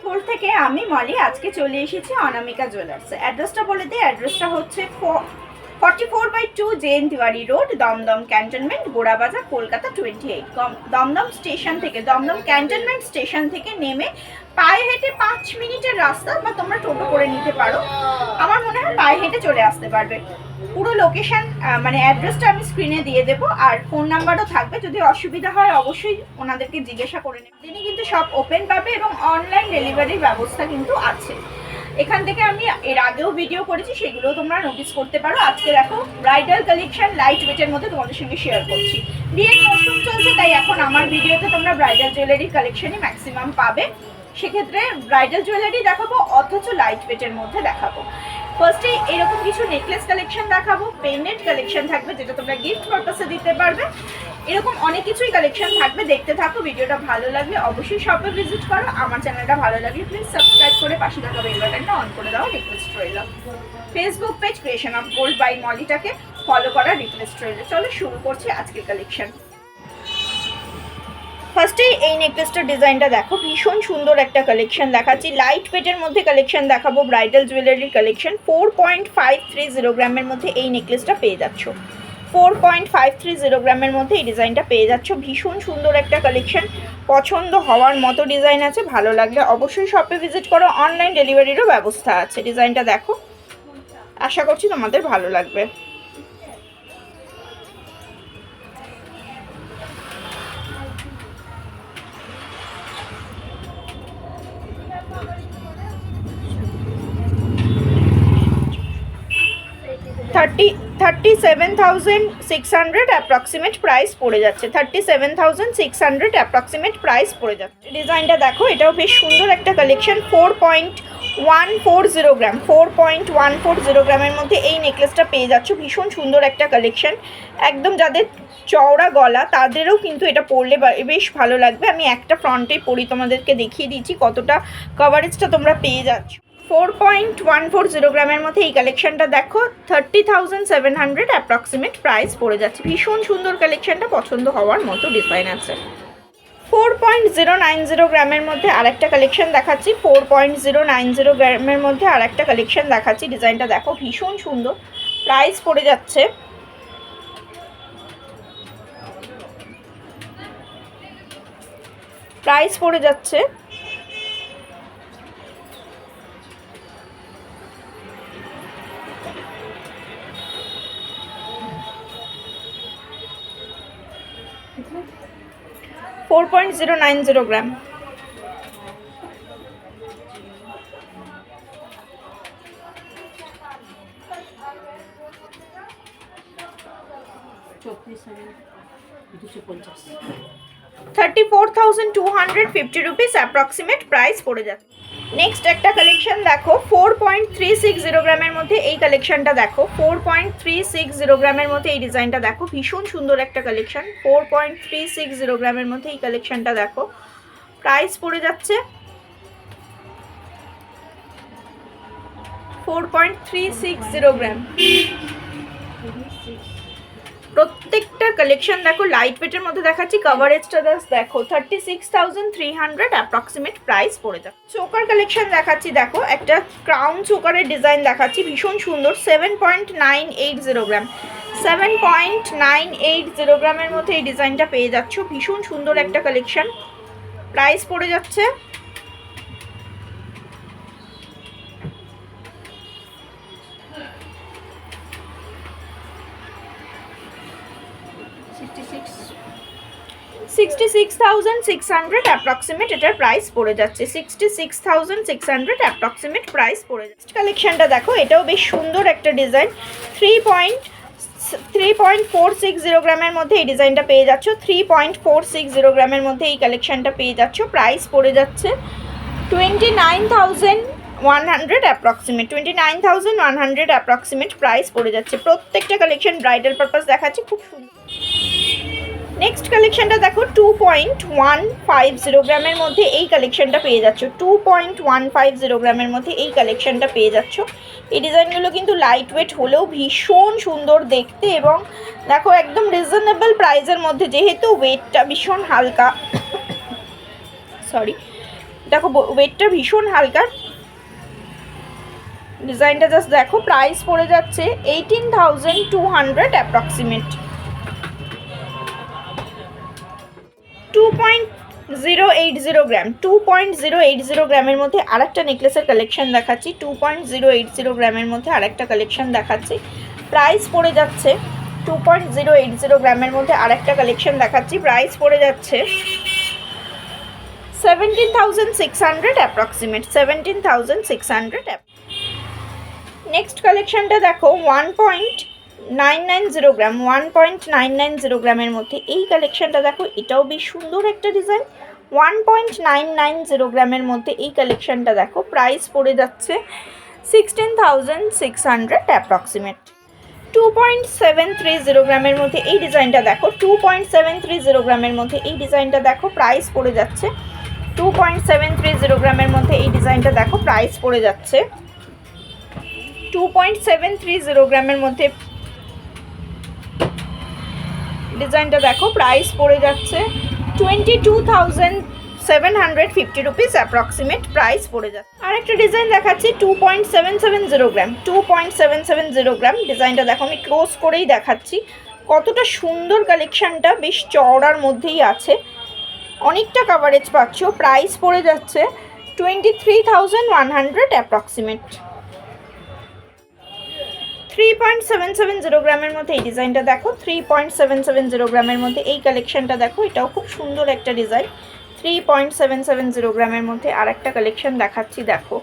ফুল থেকে আমি মলি আজকে চলে এসেছি অনামিকা জুয়েলার্স। অ্যাড্রেসটা বলে দিই অ্যাড্রেসটা হচ্ছে forty four by two gen Tiwari road Dumdum cantonment Gorabazar Kolkata twenty eight Dumdum station থেকে দমদম ক্যান্টনমেন্ট স্টেশন থেকে নেমে পায়ে হেঁটে পাঁচ মিনিটের রাস্তা বা তোমরা টোটো করে নিতে পারো। আমার মনে হয় পায়ে হেঁটে চলে আসতে পারবে। পুরো লোকেশন মানে অ্যাড্রেসটা আমি স্ক্রিনে দিয়ে দেবো। আর ফোন নাম্বারও থাকবে। যদি অসুবিধা হয়, অবশ্যই ওনাদেরকে জিজ্ঞাসা করে নেবে। তিনি কিন্তু সব ওপেন পাবে এবং অনলাইন ডেলিভারির ব্যবস্থা কিন্তু আছে। এখান থেকে আমি এর আগেও ভিডিও করেছি সেগুলো তোমরা নোটিস করতে পারো। আজকে দেখো ব্রাইডাল কালেকশন লাইট ওয়েটের মধ্যে তোমাদের সঙ্গে শেয়ার করছি। বিয়ের মৌসুম চলছে, তাই এখন আমার ভিডিওতে তোমরা ব্রাইডাল জুয়েলারি কালেকশনই ম্যাক্সিমাম পাবে। সেক্ষেত্রে ব্রাইডাল জুয়েলারি দেখাবো, অথচ লাইট ওয়েটের মধ্যে দেখাবো। ফার্স্টে এরকম কিছু নেকলেস কালেকশন দেখাবো পেন্ডেন্ট কালেকশন থাকবে যেটা তোমরা গিফট পারপাসে দিতে পারবে। এরকম অনেক কিছুই কালেকশন থাকবে, দেখতে থাকো, ভিডিওটা ভালো লাগলে অবশ্যই শপে ভিজিট করো। আমার চ্যানেলটা ভালো লাগলে প্লিজ সাবস্ক্রাইব করে পাশে থাকা বেল বাটনটা অন করে দাও রিকোয়েস্ট রইল Facebook page creation of gold by মলিটাকে follow করা রিকোয়েস্ট রইল চলো শুরু করছি আজকের কালেকশন ফার্স্টেই এই নেকলেসটার ডিজাইনটা দেখো, ভীষণ সুন্দর একটা কালেকশন দেখাচ্ছি। লাইট ওয়েটের মধ্যে কালেকশন দেখাবো bridal জুয়েলারির collection four point five three zero গ্রামের মধ্যে এই নেকলেসটা পেয়ে যাচ্ছ। Four point five three zero গ্রামের মধ্যে এই ডিজাইনটা পেয়ে যাচ্ছ। ভীষণ সুন্দর একটা কালেকশন পছন্দ হওয়ার মতো ডিজাইন আছে, ভালো লাগলে অবশ্যই শপে ভিজিট করো। অনলাইন ডেলিভারিরও ব্যবস্থা আছে। ডিজাইনটা দেখো। আশা করছি তোমাদের ভালো লাগবে। Thirty thirty seven thousand six hundred approximate price পড়ে যাচ্ছে। Thirty seven thousand six hundred approximate price পড়ে যাচ্ছে। ডিজাইনটা দেখো, এটাও বেশ সুন্দর একটা collection four point one four zero gram four point one four zero গ্রামের মধ্যে এই নেকলেসটা পেয়ে যাচ্ছ। ভীষণ সুন্দর একটা কালেকশন একদম যাদের চওড়া গলা, তাদেরও কিন্তু এটা পরলে বেশ ভালো লাগবে। আমি একটা ফ্রন্টে পরি, তোমাদেরকে দেখিয়ে দিচ্ছি কতটা কভারেজটা তোমরা পেয়ে যাচ্ছ। Four point one four zero গ্রামের মধ্যে এই কালেকশনটা দেখো thirty thousand seven hundred approximate price পড়ে যাচ্ছে। ভীষণ সুন্দর কালেকশনটা পছন্দ হওয়ার মতো ডিজাইন আছে। Four point zero nine zero গ্রামের মধ্যে আরেকটা কালেকশন দেখাচ্ছি। Four point zero nine zero গ্রামের মধ্যে আরেকটা কালেকশন দেখাচ্ছি। ডিজাইনটা দেখো, ভীষণ সুন্দর। প্রাইস পড়ে যাচ্ছে। প্রাইস পড়ে যাচ্ছে। Four point zero nine zero gram. Thirty four thousand two hundred fifty rupees approximate price পড়ে যাচ্ছে। নেক্সট একটা কালেকশন দেখো। Four point three six zero গ্রামের মধ্যে এই কালেকশনটা দেখো। Four point three six zero গ্রামের মধ্যে এই ডিজাইনটা দেখো। ভীষণ সুন্দর একটা collection four point three six zero গ্রামের মধ্যে এই কালেকশনটা দেখো। প্রাইস পড়ে যাচ্ছে four point three six zero gram প্রত্যেকটা কালেকশন দেখো লাইট ওয়েটের মধ্যে দেখাচ্ছি কভারেজটা জাস্ট দেখো thirty six thousand three hundred approximate price পড়ে যাবে চোকার কালেকশন দেখাচ্ছি, দেখো, একটা ক্রাউন চোকারের ডিজাইন দেখাচ্ছি, ভীষণ সুন্দর seven point nine eight zero gram seven point nine eight zero গ্রামের মধ্যে এই ডিজাইনটা পেয়ে যাচ্ছ, ভীষণ সুন্দর একটা কালেকশন প্রাইস পড়ে যাচ্ছে। থাউজেন্ড সিক্স হান্ড্রেড অ্যাপ্রক্সিমেট এটার প্রাইস পড়ে যাচ্ছে। Sixty six thousand six hundred approximate price পড়ে যাচ্ছে। কালেকশনটা দেখো, এটাও বেশ সুন্দর একটা design three point three point four six zero গ্রামের মধ্যে এই ডিজাইনটা পেয়ে যাচ্ছ। Three point four six zero গ্রামের মধ্যে এই কালেকশনটা পেয়ে যাচ্ছ। প্রাইস পড়ে যাচ্ছে twenty nine thousand one hundred approximate twenty nine thousand one hundred approximate price পড়ে যাচ্ছে। প্রত্যেকটা কালেকশন ব্রাইডাল পারপাস দেখাচ্ছে। খুব সুন্দর। নেক্সট কালেকশনটা দেখো two point one five zero গ্রামের মধ্যে এই কালেকশনটা পেয়ে যাচ্ছ। Two point one five zero গ্রামের মধ্যে এই কালেকশনটা পেয়ে যাচ্ছ। এই ডিজাইনগুলো কিন্তু লাইট ওয়েট হলেও ভীষণ সুন্দর দেখতে এবং দেখো একদম রিজনেবল প্রাইসের মধ্যে, যেহেতু ওয়েটটা ভীষণ হালকা। সরি দেখো ওয়েটটা ভীষণ হালকা। ডিজাইনটা জাস্ট দেখো প্রাইস পড়ে যাচ্ছে eighteen thousand two hundred approximate two point zero eight zero gram two point zero eight zero গ্রামের মধ্যে আরেকটা নেকলেসের কালেকশন দেখাচ্ছি two point zero eight zero গ্রামের মধ্যে আরেকটা কালেকশন দেখাচ্ছি। প্রাইস পড়ে যাচ্ছে two point zero eight zero গ্রামের মধ্যে আরেকটা কালেকশন দেখাচ্ছি প্রাইস পড়ে যাচ্ছে seventeen thousand six hundred approximate seventeen thousand six hundred next কালেকশনটা দেখো one point nine nine zero gram, one point nine nine zero গ্রামের মধ্যে এই কালেকশনটা দেখো, এটাও বেশ সুন্দর একটা design one point nine nine zero গ্রামের মধ্যে এই কালেকশনটা দেখো প্রাইস পড়ে যাচ্ছে sixteen thousand six hundred approximate two point seven three zero গ্রামের মধ্যে এই ডিজাইনটা দেখো two point seven three zero গ্রামের মধ্যে এই ডিজাইনটা দেখো প্রাইস পড়ে যাচ্ছে। Two point seven three zero গ্রামের মধ্যে এই ডিজাইনটা দেখো প্রাইস পড়ে যাচ্ছে। Two point seven three zero গ্রামের মধ্যে ডিজাইনটা দেখো প্রাইস পড়ে যাচ্ছে twenty two thousand seven hundred fifty rupees approximate price পড়ে যাচ্ছে। আর একটা ডিজাইন দেখাচ্ছি two point seven seven zero gram two point seven seven zero gram ডিজাইনটা দেখো, আমি ক্লোজ করেই দেখাচ্ছি। কতটা সুন্দর কালেকশানটা বেশ চওড়ার মধ্যেই আছে। অনেকটা কাভারেজ পাচ্ছ প্রাইস পড়ে যাচ্ছে twenty three thousand one hundred approximate three point seven seven zero গ্রামের মধ্যে এই ডিজাইনটা দেখো three point seven seven zero গ্রামের মধ্যে এই কালেকশনটা দেখো, এটাও খুব সুন্দর একটা design three point seven seven zero গ্রামের মধ্যে আর একটা কালেকশন দেখাচ্ছি, দেখো।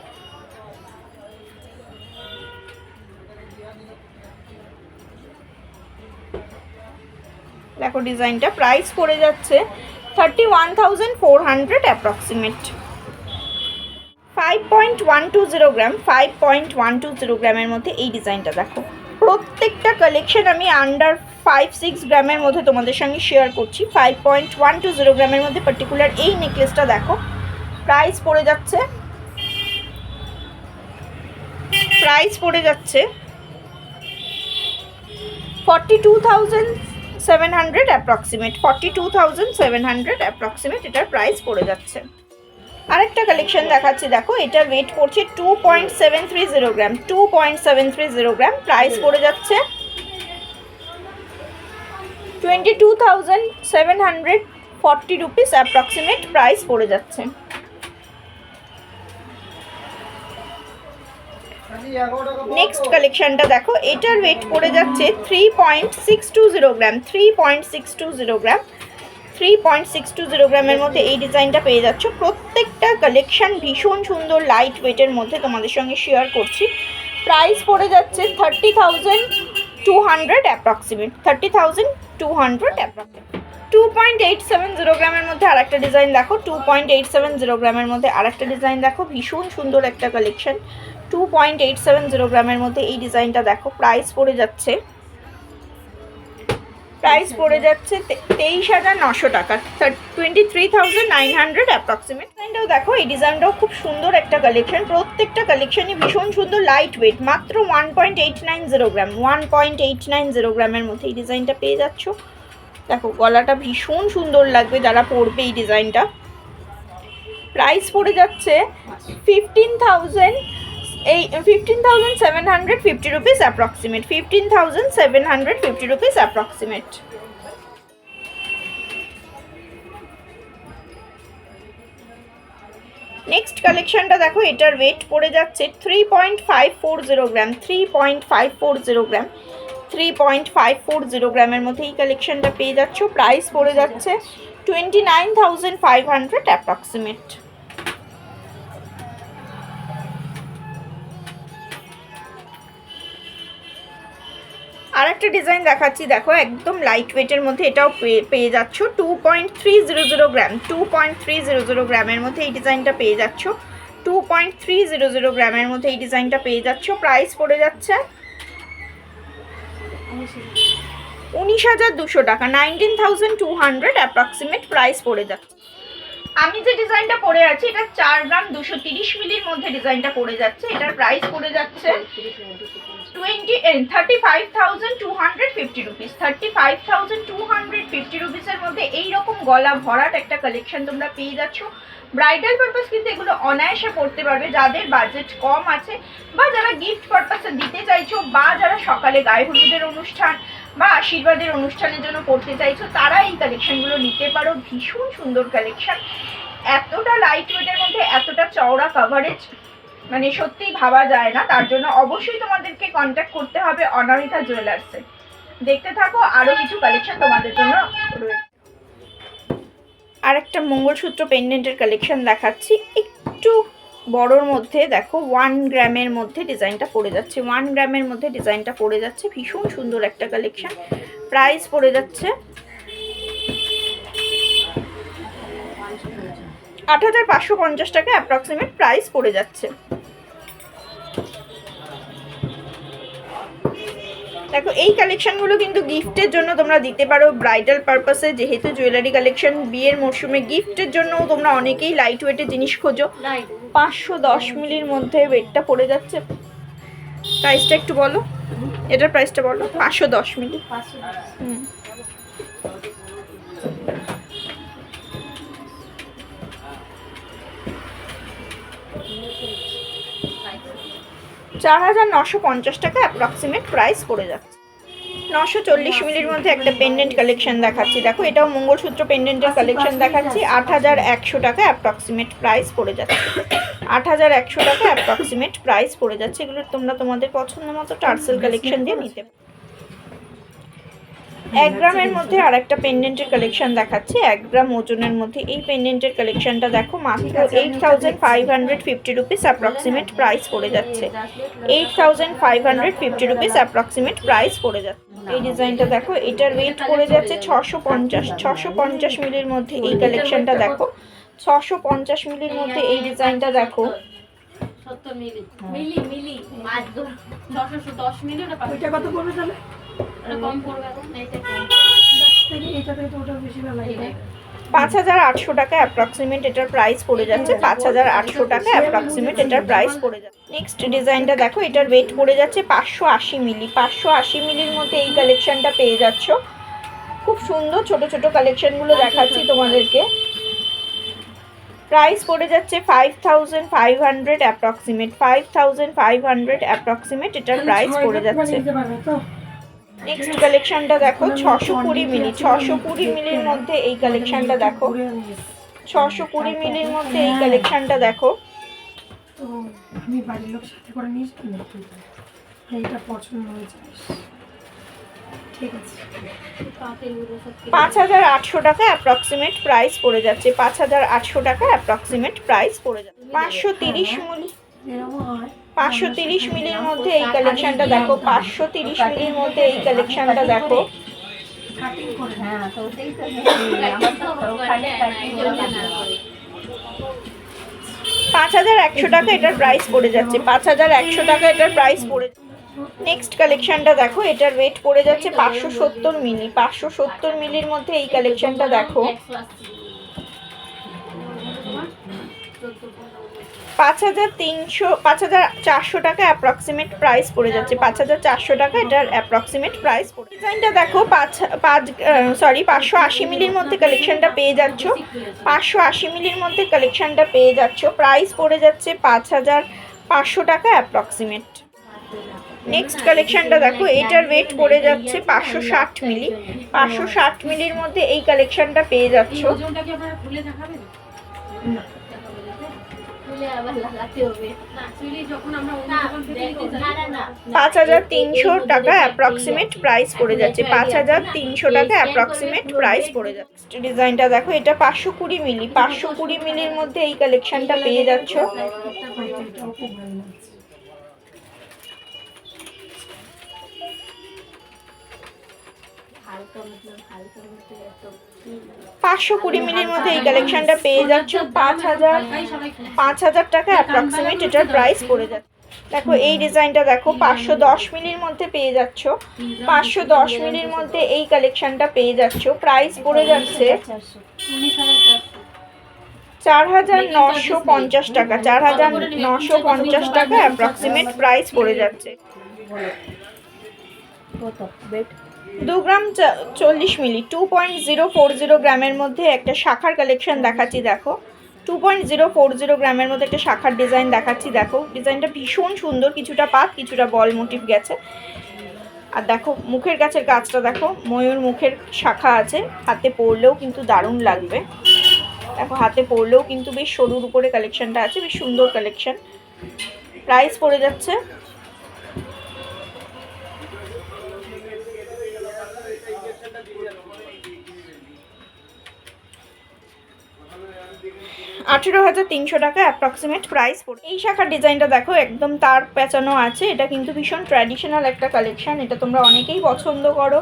দেখো ডিজাইনটা প্রাইস পড়ে যাচ্ছে thirty one thousand four hundred approximate five point one two zero gram five point one two zero গ্রামের মধ্যে এই ডিজাইনটা দেখো। প্রত্যেকটা কালেকশন আমি আন্ডার ফাইভ সিক্স গ্রামের মধ্যে তোমাদের সঙ্গে শেয়ার করছি। Five point one two zero গ্রামের মধ্যে পার্টিকুলার এই নেকলেসটা দেখো। প্রাইস পড়ে যাচ্ছে। প্রাইস পড়ে যাচ্ছে forty two thousand seven hundred approximate forty two thousand seven hundred approximate এটার প্রাইস পড়ে যাচ্ছে। আরেকটা কালেকশন দেখাচ্ছি দেখো এটা ওয়েট করছে two point seven three zero gram two point seven three zero gram price পড়ে যাচ্ছে twenty two thousand seven hundred forty rupees approximate price পড়ে যাচ্ছে। নেক্সট কালেকশনটা দেখো এটার ওয়েট পড়ে যাচ্ছে three point six two zero gram three point six two zero gram three point six two zero গ্রামের মধ্যে এই ডিজাইনটা পেয়ে যাচ্ছ। প্রত্যেকটা কালেকশন ভীষণ সুন্দর লাইট ওয়েটের মধ্যে তোমাদের সঙ্গে শেয়ার করছি। প্রাইস পড়ে যাচ্ছে thirty thousand two hundred approximate thirty thousand two hundred approximate two point eight seven zero গ্রামের মধ্যে আরেকটা ডিজাইন দেখো two point eight seven zero গ্রামের মধ্যে আরেকটা ডিজাইন দেখো ভীষণ সুন্দর একটা collection two point eight seven zero গ্রামের মধ্যে এই ডিজাইনটা দেখো প্রাইস পড়ে যাচ্ছে। প্রাইস পড়ে যাচ্ছে তেইশ হাজার নশো টাকা। Twenty three thousand nine hundred approximate ডিজাইনটাও দেখো, এই ডিজাইনটাও খুব সুন্দর একটা কালেকশন প্রত্যেকটা কালেকশনই ভীষণ সুন্দর লাইট ওয়েট মাত্র one point eight nine zero gram one point eight nine zero গ্রামের মধ্যে এই ডিজাইনটা পেয়ে যাচ্ছ। দেখো, গলাটা ভীষণ সুন্দর লাগবে যারা পরবে এই ডিজাইনটা প্রাইস পড়ে যাচ্ছে ফিফটিন থাউজেন্ড এই fifteen thousand seven hundred fifty rupees approximate fifteen thousand seven hundred fifty rupees approximate next কালেকশনটা দেখো, এটার ওয়েট পড়ে যাচ্ছে three point five four zero gram three point five four zero gram three point five four zero গ্রামের মধ্যে এই কালেকশনটা পেয়ে যাচ্ছ। প্রাইস পড়ে যাচ্ছে twenty nine thousand five hundred approximate একটা ডিজাইন দেখাচ্ছি। দেখো, একদম লাইট ওয়েটের মধ্যে এটাও পেয়ে যাচ্ছ। Two point three zero zero gram two point three zero zero গ্রামের মধ্যে এই ডিজাইনটা পেয়ে যাচ্ছ। Two point three zero zero গ্রামের মধ্যে এই ডিজাইনটা পেয়ে যাচ্ছ। প্রাইস পড়ে যাচ্ছে উনিশ হাজার দুশো টাকা nineteen thousand two hundred approximate price পড়ে যাচ্ছে। আমি যে ডিজাইনটা পরে আছি, এটা চার গ্রাম দুশো তিরিশ মিলির মধ্যে ডিজাইনটা পড়ে যাচ্ছে। এটার প্রাইস পড়ে যাচ্ছে twenty thirty five thousand two hundred fifty rupees thirty five thousand two hundred fifty রুপিসের মধ্যে এইরকম গলা ভরাট একটা কালেকশন তোমরা পেয়ে যাচ্ছ। ব্রাইডাল পারপাস কিন্তু এগুলো অনায়াসে পড়তে পারবে। যাদের বাজেট কম আছে বা যারা গিফট পারপাসে দিতে চাইছো বা যারা সকালে গায়ে হলুদের অনুষ্ঠান বা আশীর্বাদের অনুষ্ঠানের জন্য পড়তে চাইছো, তারা এই কালেকশনগুলো নিতে পারো। ভীষণ সুন্দর কালেকশন এতটা লাইট ওয়েটের মধ্যে, এতটা চওড়া কাভারেজ মানে সত্যিই ভাবা যায় না। তার জন্য অবশ্যই তোমাদেরকে কন্ট্যাক্ট করতে হবে অনামিকা জুয়েলার্সে দেখতে থাকো আরও কিছু কালেকশন তোমাদের জন্য রয়েছে। আর একটা মঙ্গলসূত্র পেন্ডেন্টের কালেকশন দেখাচ্ছি। একটু বড়োর মধ্যে, দেখো ওয়ান গ্রামের মধ্যে ডিজাইনটা পড়ে যাচ্ছে। ওয়ান গ্রামের মধ্যে ডিজাইনটা পড়ে যাচ্ছে। ভীষণ সুন্দর একটা কালেকশান প্রাইস পড়ে যাচ্ছে আট হাজার পাঁচশো পঞ্চাশ টাকা অ্যাপ্রক্সিমেট প্রাইস পড়ে যাচ্ছে। দেখো, এই কালেকশনগুলো কিন্তু গিফটের জন্য তোমরা দিতে পারো। ব্রাইডাল পারপাসে যেহেতু জুয়েলারি কালেকশন বিয়ের মরশুমে গিফটের জন্যও তোমরা অনেকেই লাইট ওয়েটের জিনিস খোঁজো। পাঁচশো দশ মিলির মধ্যে ওয়েটটা পড়ে যাচ্ছে। প্রাইসটা একটু বলো। এটার প্রাইসটা বলো, পাঁচশো দশ মিলি। হুম। চার হাজার নশো পঞ্চাশ টাকা অ্যাপ্রক্সিমেট প্রাইস পড়ে যাচ্ছে। নশো চল্লিশ মিলির মধ্যে একটা পেন্ডেন্ট কালেকশন দেখাচ্ছি। দেখো, এটাও মঙ্গলসূত্র পেন্ডেন্টের কালেকশন দেখাচ্ছি। আট হাজার একশো টাকা অ্যাপ্রক্সিমেট প্রাইস পড়ে যাচ্ছে। আট হাজার একশো টাকা অ্যাপ্রক্সিমেট প্রাইস পড়ে যাচ্ছে। এগুলো তোমরা তোমাদের পছন্দ মতো টার্সেল কালেকশন দিয়ে নিতে এক গ্রামের মধ্যে আর একটা পেন্ডেন্টের কালেকশন দেখাচ্ছে। এক গ্রাম ওজনের মধ্যে এই পেন্ডেন্টের কালেকশনটা দেখো মাত্র eight thousand five hundred fifty rupees approximate price পড়ে যাচ্ছে। Eight thousand five hundred fifty rupees approximate price পড়ে যাচ্ছে। এই ডিজাইনটা দেখো এটার ওয়েট পড়ে যাচ্ছে ছশো পঞ্চাশ ছশো পঞ্চাশ মিলির মধ্যে এই কালেকশনটা দেখো। ছশো পঞ্চাশ মিলির মধ্যে এই ডিজাইনটা দেখো। সত্তর মিলি। মিলি মিলি ছশো দশ মিলি ওটা কত পড়বে তাহলে? পাঁচ হাজার আটশো টাকা অ্যাপ্রক্সিমেট এটার প্রাইস পড়ে যাচ্ছে। পাঁচ হাজার আটশো টাকা অ্যাপ্রক্সিমেট এটার প্রাইস পড়ে যাচ্ছে। নেক্সট ডিজাইনটা দেখো, এটার ওয়েট পড়ে যাচ্ছে পাঁচশো আশি মিলি পাঁচশো আশি মিলির মধ্যে এই কালেকশনটা পেয়ে যাচ্ছ। খুব সুন্দর ছোট ছোট কালেকশনগুলো দেখাচ্ছি তোমাদেরকে। প্রাইস পড়ে যাচ্ছে five thousand five hundred approximate five thousand five hundred approximate এটার প্রাইস পড়ে যাচ্ছে। নেক্সট কালেকশনটা দেখো ছশো কুড়ি মিলি ছশো কুড়ি মিলির মধ্যে এই কালেকশনটা দেখো। ছশো কুড়ি মিলির মধ্যে এই কালেকশনটা দেখো। আমি বাড়ির লোক সাথে করে এইটা পছন্দ পাঁচ হাজার আটশো টাকা অ্যাপ্রক্সিমেট প্রাইস পড়ে যাচ্ছে। পাঁচ হাজার আটশো টাকা অ্যাপ্রক্সিমেট প্রাইস পড়ে যাচ্ছে। পাঁচশো তিরিশ হয়। পাঁচশো তিরিশ মিলির মধ্যে এই কালেকশনটা দেখো পাঁচশো তিরিশ মিলির মধ্যে এই কালেকশনটা দেখো। হ্যাঁ ওখানে পাঁচ হাজার একশো টাকা এটার প্রাইস পড়ে যাচ্ছে পাঁচ হাজার একশো টাকা এটার প্রাইস পড়ে নেক্সট কালেকশনটা দেখো এটার ওয়েট পড়ে যাচ্ছে পাঁচশো সত্তর মিলি পাঁচশো সত্তর মিলির মধ্যে এই কালেকশনটা দেখো। পাঁচ হাজার তিনশো, পাঁচ হাজার চারশো টাকা অ্যাপ্রক্সিমেট প্রাইস পড়ে যাচ্ছে। পাঁচ হাজার চারশো টাকা এটার অ্যাপ্রক্সিমেট প্রাইস পড়ে ডিজাইনটা দেখো, পাঁচ পাঁচ সরি পাঁচশো আশি মিলির মধ্যে কালেকশনটা পেয়ে যাচ্ছ। পাঁচশো আশি মিলির মধ্যে কালেকশনটা পেয়ে যাচ্ছ। প্রাইস পড়ে যাচ্ছে পাঁচ হাজার পাঁচশো টাকা অ্যাপ্রক্সিমেট নেক্সট কালেকশনটা দেখো, এটার ওয়েট পড়ে যাচ্ছে পাঁচশো ষাট মিলি। পাঁচশো ষাট মিলির মধ্যে এই কালেকশনটা পেয়ে যাচ্ছ। পাঁচ হাজার তিনশো টাকা অ্যাপ্রক্সিমেট প্রাইস পড়ে যাচ্ছে। পাঁচ হাজার তিনশো টাকা অ্যাপ্রক্সিমেট প্রাইস পড়ে যাচ্ছে। ডিজাইনটা দেখো এটা পাঁচশো কুড়ি মিলি পাঁচশো কুড়ি মিলির মধ্যে এই কালেকশনটা পেয়ে যাচ্ছ। হালকা মতলব হালকা মতলব একদম পাঁচশো কুড়ি মিলির মধ্যে এই কালেকশনটা পেয়ে যাচ্ছ। পাঁচ হাজার পাঁচ হাজার টাকা অ্যাপ্রক্সিমেট এটার প্রাইস পড়ে যাচ্ছে। দেখো, এই ডিজাইনটা দেখো, পাঁচশো দশ মিলির মধ্যে পেয়ে যাচ্ছ। পাঁচশো দশ মিলির মধ্যে এই কালেকশনটা পেয়ে যাচ্ছ। প্রাইস পড়ে যাচ্ছে চার হাজার নশো পঞ্চাশ টাকা। চার হাজার নশো পঞ্চাশ টাকা অ্যাপ্রক্সিমেট প্রাইস পড়ে যাচ্ছে। দু গ্রাম চল্লিশ milli two point zero four zero গ্রামের মধ্যে একটা শাখার কালেকশন দেখাচ্ছি, দেখো। Two point zero four zero গ্রামের মধ্যে একটা শাখার ডিজাইন দেখাচ্ছি, দেখো। ডিজাইনটা ভীষণ সুন্দর, কিছুটা পাত, কিছুটা বল মোটিভ গেছে। আর দেখো, মুখের কাছের কাজটা দেখো, ময়ূর মুখের শাখা আছে, হাতে পরলেও কিন্তু দারুণ লাগবে। দেখো, হাতে পরলেও কিন্তু বেশ সরুর উপরে কালেকশনটা আছে, বেশ সুন্দর কালেকশন প্রাইস পড়ে যাচ্ছে আঠেরো হাজার তিনশো টাকা অ্যাপ্রক্সিমেট প্রাইস পড়ে এই শাখার ডিজাইনটা দেখো একদম তার পেঁচানো আছে। এটা কিন্তু ভীষণ ট্র্যাডিশনাল একটা কালেকশন এটা তোমরা অনেকেই পছন্দ করো।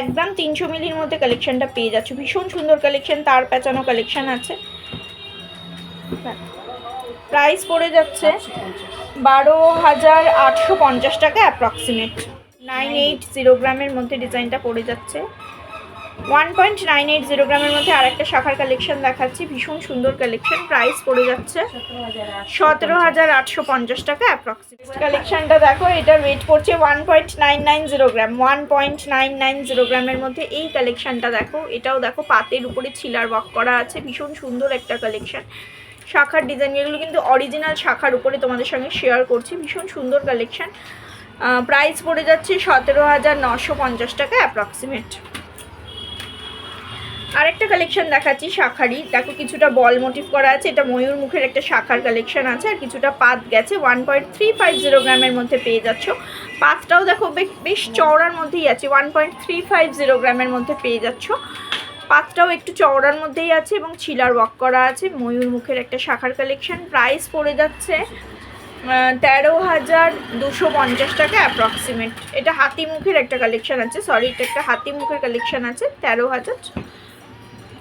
একদম তিনশো মিলির মধ্যে কালেকশনটা পেয়ে যাচ্ছ। ভীষণ সুন্দর কালেকশন তার পেঁচানো কালেকশন আছে। প্রাইস পড়ে যাচ্ছে বারো হাজার আটশো পঞ্চাশ টাকা অ্যাপ্রক্সিমেট নাইন এইট জিরো গ্রামের মধ্যে ডিজাইনটা পড়ে যাচ্ছে। One point nine eight zero গ্রামের মধ্যে আরেকটা শাখার কালেকশন দেখাচ্ছি। ভীষণ সুন্দর কালেকশন প্রাইস পড়ে যাচ্ছে। সতেরো হাজার আটশো পঞ্চাশ টাকা অ্যাপ্রক্সিমেট কালেকশনটা দেখো এটার ওয়েট পড়ছে one point nine nine zero gram one point nine nine zero গ্রামের মধ্যে এই কালেকশনটা দেখো। এটাও দেখো, পাতের উপরে ছিলার ওয়ার্ক করা আছে। ভীষণ সুন্দর একটা কালেকশন শাখার ডিজাইন এগুলো কিন্তু অরিজিনাল শাখার উপরে তোমাদের সঙ্গে শেয়ার করছি। ভীষণ সুন্দর কালেকশন প্রাইস পড়ে যাচ্ছে সতেরো হাজার নশো পঞ্চাশ টাকা অ্যাপ্রক্সিমেট আরেকটা কালেকশন দেখাচ্ছি, শাখারি। দেখো কিছুটা বল মোটিভ করা আছে। এটা ময়ূর মুখের একটা শাখার কালেকশন আছে আর কিছুটা পাত গেছে। One point three five zero গ্রামের মধ্যে পেয়ে যাচ্ছ। পাতটাও দেখো বেশ চওড়ার মধ্যেই আছে। One point three five zero গ্রামের মধ্যে পেয়ে যাচ্ছ। পাতটাও একটু চওড়ার মধ্যেই আছে এবং ছিলার ওয়াক করা আছে। ময়ূর মুখের একটা শাখার কালেকশন প্রাইস পড়ে যাচ্ছে তেরো হাজার দুশো পঞ্চাশ টাকা অ্যাপ্রক্সিমেট এটা হাতি মুখের একটা কালেকশন আছে। সরি এটা একটা হাতি মুখের কালেকশন আছে। তেরো হাজার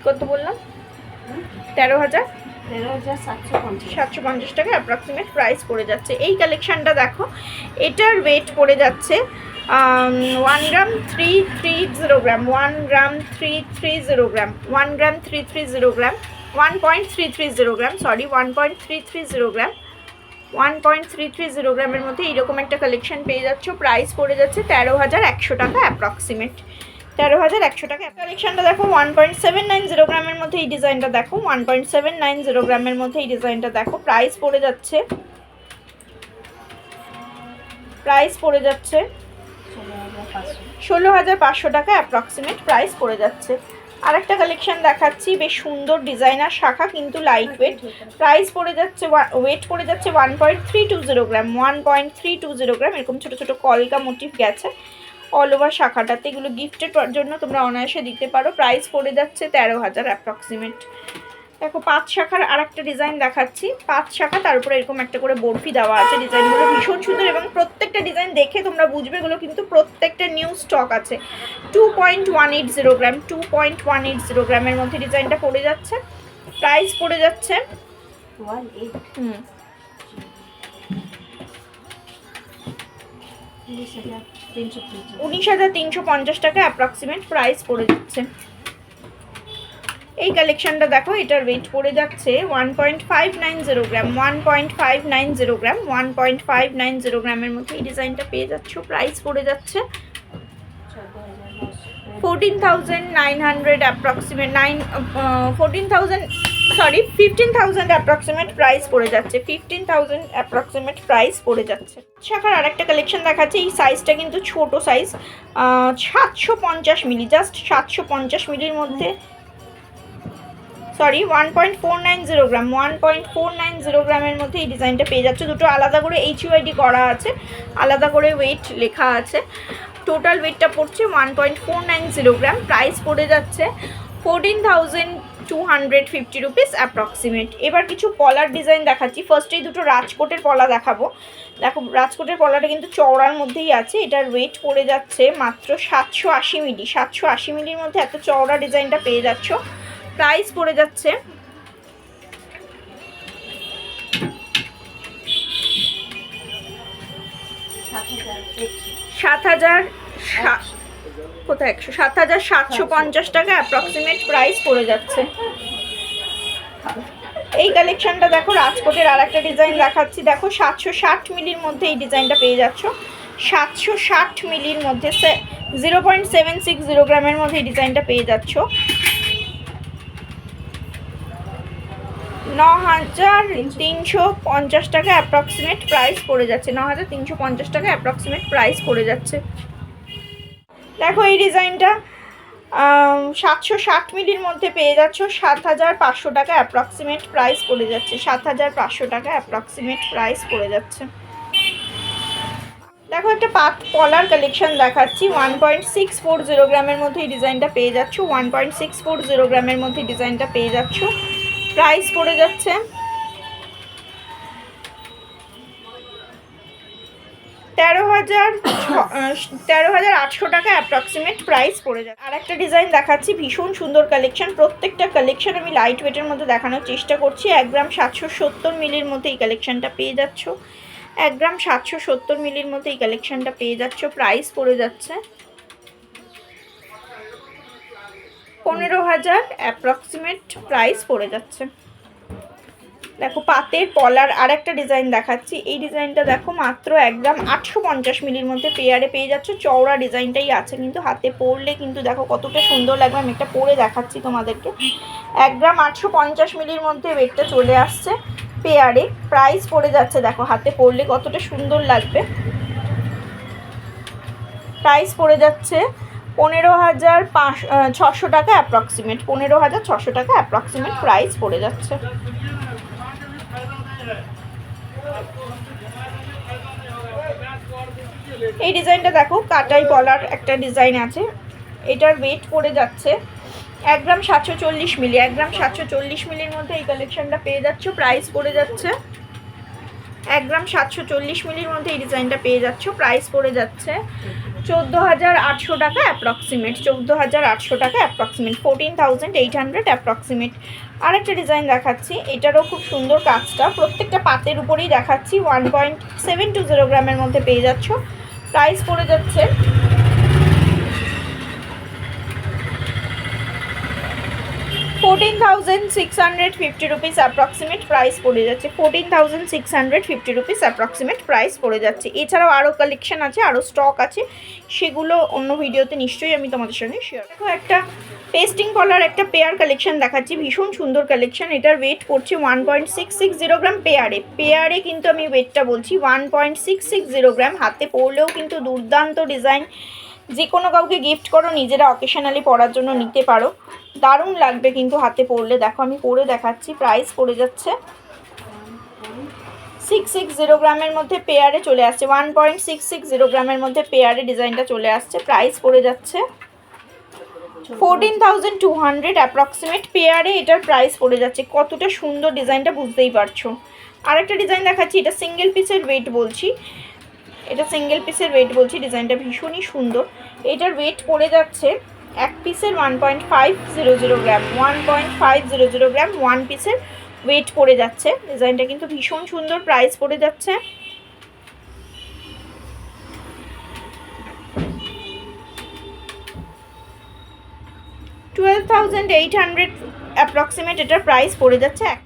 কত বললাম? তেরো হাজার? তেরো হাজার সাতশো পঞ্চাশ। টাকা অ্যাপ্রক্সিমেট প্রাইস পড়ে যাচ্ছে। এই কালেকশনটা দেখো এটার ওয়েট পড়ে যাচ্ছে one gram three three zero gram one gram three three zero gram one gram three three zero gram one point three three zero gram sorry one point three three zero gram one point three three zero গ্রামের মধ্যে এইরকম একটা collection পেয়ে যাচ্ছ। Price পড়ে যাচ্ছে তেরো হাজার একশো টাকা অ্যাপ্রক্সিমেট তেরো হাজার একশো টাকা। কালেকশনটা দেখো one point seven nine zero গ্রামের মধ্যে এই ডিজাইনটা দেখো one point seven nine zero গ্রামের মধ্যে এই ডিজাইনটা দেখো। প্রাইস পড়ে যাচ্ছে। প্রাইস পড়ে যাচ্ছে। ষোলো হাজার পাঁচশো টাকা অ্যাপ্রক্সিমেট প্রাইস পড়ে যাচ্ছে। আরেকটা কালেকশন দেখাচ্ছি, বেশ সুন্দর ডিজাইনার শাখা, কিন্তু লাইট ওয়েট প্রাইস পড়ে যাচ্ছে ওয়েট পড়ে যাচ্ছে one point three two zero gram one point three two zero gram এরকম ছোটো ছোটো কলকা মোটিভ গেছে। অল ওভার শাখাটাতে এগুলো গিফটের জন্য তোমরা অনায়াসে দিতে পারো। প্রাইস পড়ে যাচ্ছে তেরো হাজার অ্যাপ্রক্সিমেট দেখো পাঁচ শাখার আর একটা ডিজাইন দেখাচ্ছি। পাঁচ শাখা তার উপরে এরকম একটা করে বরফি দেওয়া আছে। ডিজাইনগুলো ভীষণ সুন্দর এবং প্রত্যেকটা ডিজাইন দেখে তোমরা বুঝবে এগুলো কিন্তু প্রত্যেকটা নিউ স্টক আছে। Two point one eight zero gram two point one eight zero গ্রামের মধ্যে ডিজাইনটা পড়ে যাচ্ছে। প্রাইস পড়ে যাচ্ছে। হুম তিরিশ হাজার তিনশো পঞ্চাশ উনিশ হাজার তিনশো পঞ্চাশ টাকা অ্যাপ্রক্সিমেট প্রাইস পড়ে যাচ্ছে এই কালেকশনটা দেখো, এটার ওয়েট পড়ে যাচ্ছে one point five nine zero gram one point five nine zero gram one point five nine zero গ্রামের মধ্যে এই ডিজাইনটা পেয়ে যাচ্ছ প্রাইস পড়ে যাচ্ছে fourteen thousand nine hundred approximate nine fourteen thousand sorry fifteen thousand approximate price পড়ে যাচ্ছে। ফিফটিন থাউজেন্ড অ্যাপ্রক্সিমেট প্রাইস পড়ে যাচ্ছে। শাখার আরেকটা কালেকশন দেখাচ্ছে, এই সাইজটা কিন্তু ছোট সাইজ সাতশো পঞ্চাশ মিলি জাস্ট সাতশো পঞ্চাশ মিলির মধ্যে। Sorry one point four nine zero gram one point four nine zero গ্রামের মধ্যে এই ডিজাইনটা পেয়ে যাচ্ছে। দুটো আলাদা করে এইচ ইউআইডি করা আছে, আলাদা করে ওয়েট লেখা আছে। টোটাল ওয়েটটা পড়ছে one point four nine zero gram price পড়ে যাচ্ছে। Fourteen thousand two hundred fifty rupees approximate এবার কিছু পলার ডিজাইন দেখাচ্ছি। ফার্স্টেই দুটো রাজকোটের পলা দেখাবো। দেখো, রাজকোটের পলাটা কিন্তু চওড়ার মধ্যেই আছে। এটার ওয়েট পড়ে যাচ্ছে মাত্র সাতশো আশি মিলি। সাতশো আশি মিলির মধ্যে এত চওড়া ডিজাইনটা পেয়ে যাচ্ছ। প্রাইস পড়ে যাচ্ছে সাত হাজার কোথায়? একশো সাত হাজার সাতশো পঞ্চাশ টাকা অ্যাপ্রক্সিমেট প্রাইস পড়ে যাচ্ছে। এই কালেকশনটা দেখো, রাজকোটের আর একটা ডিজাইন দেখাচ্ছি। দেখো, সাতশো ষাট মিলির মধ্যে এই ডিজাইনটা পেয়ে যাচ্ছ। সাতশো ষাট মিলির মধ্যে zero point seven six zero গ্রামের মধ্যে এই ডিজাইনটা পেয়ে যাচ্ছ। ন হাজার তিনশো পঞ্চাশ টাকা অ্যাপ্রক্সিমেট প্রাইস পড়ে যাচ্ছে। ন হাজার তিনশো পঞ্চাশ টাকা অ্যাপ্রক্সিমেট প্রাইস পড়ে যাচ্ছে। দেখো এই ডিজাইনটা সাতশো ষাট মিলির মধ্যে পেয়ে যাচ্ছ, সাত হাজার পাঁচশো টাকা অ্যাপ্রক্সিমেট প্রাইস পড়ে যাচ্ছে, সাত হাজার পাঁচশো টাকা অ্যাপ্রক্সিমেট প্রাইস পড়ে যাচ্ছে। দেখো একটা পাত পলার কালেকশন দেখাচ্ছি one point six four zero গ্রামের মধ্যে এই ডিজাইনটা পেয়ে যাচ্ছ one point six four zero গ্রামের মধ্যে ডিজাইনটা পেয়ে যাচ্ছ। প্রাইস পড়ে যাচ্ছে তেরো হাজার তেরো হাজার আটশো টাকা অ্যাপ্রক্সিমেট প্রাইস পড়ে যায় আর একটা ডিজাইন দেখাচ্ছি, ভীষণ সুন্দর কালেকশন প্রত্যেকটা কালেকশন আমি লাইট ওয়েটের মধ্যে দেখানোর চেষ্টা করছি। এক গ্রাম সাতশো সত্তর মিলির মধ্যে এই কালেকশনটা পেয়ে যাচ্ছ। এক গ্রাম সাতশো সত্তর মিলির মধ্যে এই কালেকশনটা পেয়ে যাচ্ছ। প্রাইস পড়ে যাচ্ছে পনেরো হাজার অ্যাপ্রক্সিমেট প্রাইস পড়ে যাচ্ছে। দেখো, পাতের পলার আর একটা ডিজাইন দেখাচ্ছি। এই ডিজাইনটা দেখো মাত্র এক গ্রাম আটশো পঞ্চাশ মিলির মধ্যে পেয়ারে পেয়ে যাচ্ছ। চওড়া ডিজাইনটাই আছে কিন্তু, হাতে পরলে কিন্তু দেখো কতটা সুন্দর লাগবে। আমি একটা পরে দেখাচ্ছি তোমাদেরকে। এক গ্রাম আটশো পঞ্চাশ মিলির মধ্যে ওয়েটটা চলে আসছে পেয়ারে প্রাইস পড়ে যাচ্ছে দেখো, হাতে পরলে কতটা সুন্দর লাগবে। প্রাইস পড়ে যাচ্ছে পনেরো হাজার পাঁচ ছশো টাকা অ্যাপ্রক্সিমেট পনেরো হাজার ছশো টাকা অ্যাপ্রক্সিমেট প্রাইস পড়ে যাচ্ছে। এই ডিজাইনটা দেখো, কাটাই পলার একটা ডিজাইন আছে। এটার ওয়েট পড়ে যাচ্ছে এক গ্রাম সাতশো চল্লিশ মিলি, এক গ্রাম সাতশো চল্লিশ মিলির মধ্যে এই কালেকশনটা পেয়ে যাচ্ছ প্রাইস পড়ে যাচ্ছে। এক গ্রাম সাতশো চল্লিশ মিলির মধ্যে এই ডিজাইনটা পেয়ে যাচ্ছ প্রাইস পড়ে যাচ্ছে চোদ্দ হাজার আটশো টাকা অ্যাপ্রক্সিমেট চোদ্দ হাজার আটশো টাকা approximate fourteen thousand eight hundred approximate আরেকটা ডিজাইন দেখাচ্ছি, এটারও খুব সুন্দর কাজটা, প্রত্যেকটা পাতের উপরেই দেখাচ্ছি one point seven two zero গ্রামের মধ্যে পেয়ে যাচ্ছ। প্রাইস পড়ে যাচ্ছে। Fourteen thousand six hundred fifty rupees approximate price পড়ে যাচ্ছে। Fourteen thousand six hundred fifty rupees approximate price পড়ে যাচ্ছে। এছাড়াও আরও কালেকশন আছে আরও স্টক আছে। সেগুলো অন্য ভিডিওতে নিশ্চয়ই আমি তোমাদের সঙ্গে শেয়ার দেখো একটা পেস্টিং কলার একটা পেয়ার কালেকশন দেখাচ্ছি। ভীষণ সুন্দর কালেকশন এটার ওয়েট পড়ছে one point six six zero gram পেয়ারে পেয়ারে কিন্তু আমি ওয়েটটা বলছি one point six six zero gram হাতে পড়লেও কিন্তু দুর্দান্ত ডিজাইন যে কোনো কাউকে গিফট করো, নিজেরা অকেশনালি পরার জন্য নিতে পারো। দারুণ লাগবে কিন্তু হাতে পরলে। দেখো, আমি পরে দেখাচ্ছি প্রাইস পড়ে যাচ্ছে। সিক্স সিক্স জিরো গ্রামের মধ্যে পেয়ারে চলে আসছে। One point six six zero গ্রামের মধ্যে পেয়ারে ডিজাইনটা চলে আসছে। প্রাইস পড়ে যাচ্ছে। Fourteen thousand two hundred approximate পেয়ারে এটার প্রাইস পড়ে যাচ্ছে। কতটা সুন্দর ডিজাইনটা বুঝতেই পারছ। আরেকটা ডিজাইন দেখাচ্ছি, এটা সিঙ্গেল পিসের ওয়েট বলছি। এটা সিঙ্গেল পিসের ওয়েট বলছি ডিজাইনটা ভীষণই সুন্দর। এটার ওয়েট পড়ে যাচ্ছে এক পিসের one point five zero zero gram one point five zero zero gram one পিসের ওয়েট পড়ে যাচ্ছে। ডিজাইনটা কিন্তু ভীষণ সুন্দর প্রাইস পড়ে যাচ্ছে। Twelve thousand eight hundred approximate এটার প্রাইস পড়ে যাচ্ছে এক